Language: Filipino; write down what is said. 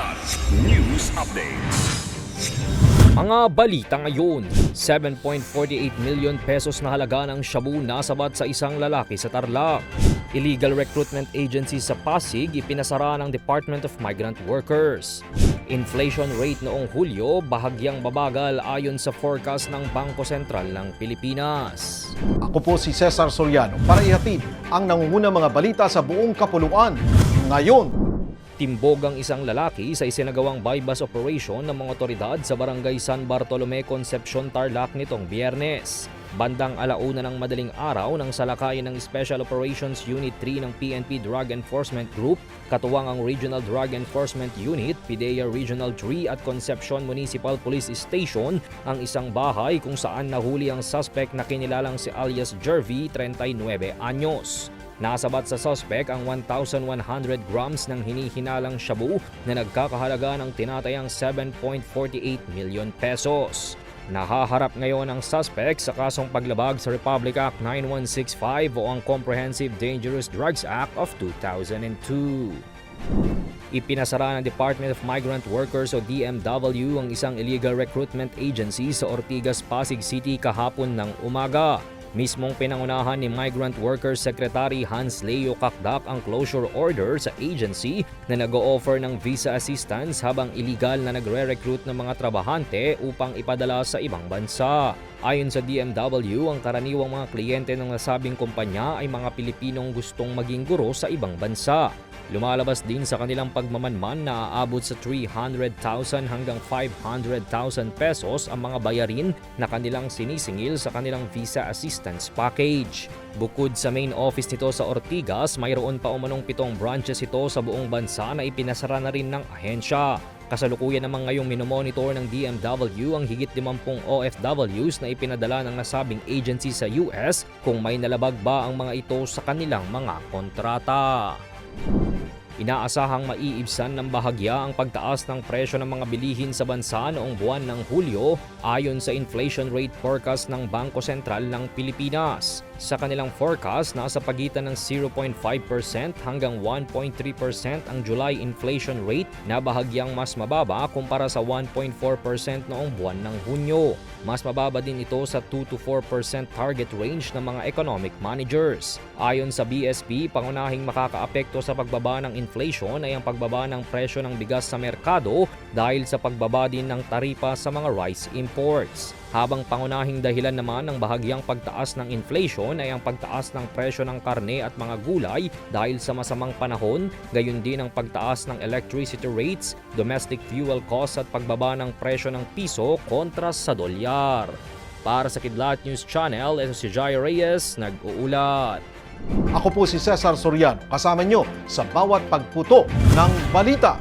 Kidlat News Updates. Mga balita ngayon, 7.48 million pesos na halaga ng shabu nasabat sa isang lalaki sa Tarlac. Illegal recruitment agency sa Pasig ipinasara ng Department of Migrant Workers. Inflation rate noong Hulyo bahagyang babagal ayon sa forecast ng Bangko Sentral ng Pilipinas. Ako po si Cesar Soriano para ihatid ang nangungunang mga balita sa buong kapuluan. Ngayon, Timbog ang isang lalaki sa isinagawang bypass operation ng mga otoridad sa barangay San Bartolome, Concepcion, Tarlac nitong biyernes. Bandang alauna ng madaling araw nang salakayin ng Special Operations Unit 3 ng PNP Drug Enforcement Group, katuwang ang Regional Drug Enforcement Unit, PIDEA Regional 3 at Concepcion Municipal Police Station ang isang bahay kung saan nahuli ang suspect na kinilalang si alias Jervy, 39 anyos. Nasabat sa suspect ang 1,100 grams ng hinihinalang shabu na nagkakahalaga ng tinatayang 7.48 million pesos. Nahaharap ngayon ang suspect sa kasong paglabag sa Republic Act 9165 o ang Comprehensive Dangerous Drugs Act of 2002. Ipinasara ng Department of Migrant Workers o DMW ang isang illegal recruitment agency sa Ortigas, Pasig City kahapon ng umaga. Mismong pinangunahan ni Migrant Workers Secretary Hans Leo Kakdak ang closure order sa agency na nag-o-offer ng visa assistance habang illegal na nagre-recruit ng mga trabahante upang ipadala sa ibang bansa. Ayon sa DMW, ang karaniwang mga kliyente ng nasabing kumpanya ay mga Pilipinong gustong maging guro sa ibang bansa. Lumalabas din sa kanilang pagmamanman na aabot sa 300,000 hanggang 500,000 pesos ang mga bayarin na kanilang sinisingil sa kanilang visa assistance package. Bukod sa main office nito sa Ortigas, mayroon pa umanong pitong branches ito sa buong bansa na ipinasara na rin ng ahensya. Kasalukuyan naman ngayong minomonitor ng DMW ang higit 50 OFWs na ipinadala ng nasabing agency sa US kung may nalabag ba ang mga ito sa kanilang mga kontrata. Inaasahang maiibsan ng bahagya ang pagtaas ng presyo ng mga bilihin sa bansa noong buwan ng Hulyo ayon sa inflation rate forecast ng Bangko Sentral ng Pilipinas. Sa kanilang forecast, nasa pagitan ng 0.5% hanggang 1.3% ang July inflation rate na bahagyang mas mababa kumpara sa 1.4% noong buwan ng Hunyo. Mas mababa din ito sa 2 to 4% target range ng mga economic managers. Ayon sa BSP, pangunahing makakaapekto sa pagbaba ng inflation ay ang pagbaba ng presyo ng bigas sa merkado dahil sa pagbaba din ng taripa sa mga rice imports. Habang pangunahing dahilan naman ng bahagyang pagtaas ng inflation ay ang pagtaas ng presyo ng karne at mga gulay dahil sa masamang panahon, gayon din ang pagtaas ng electricity rates, domestic fuel costs at pagbaba ng presyo ng piso kontra sa dolyar. Para sa Kidlat News Channel, ito si Jai Reyes, nag-uulat. ako po si Cesar Soriano kasama nyo sa bawat pagputo ng balita.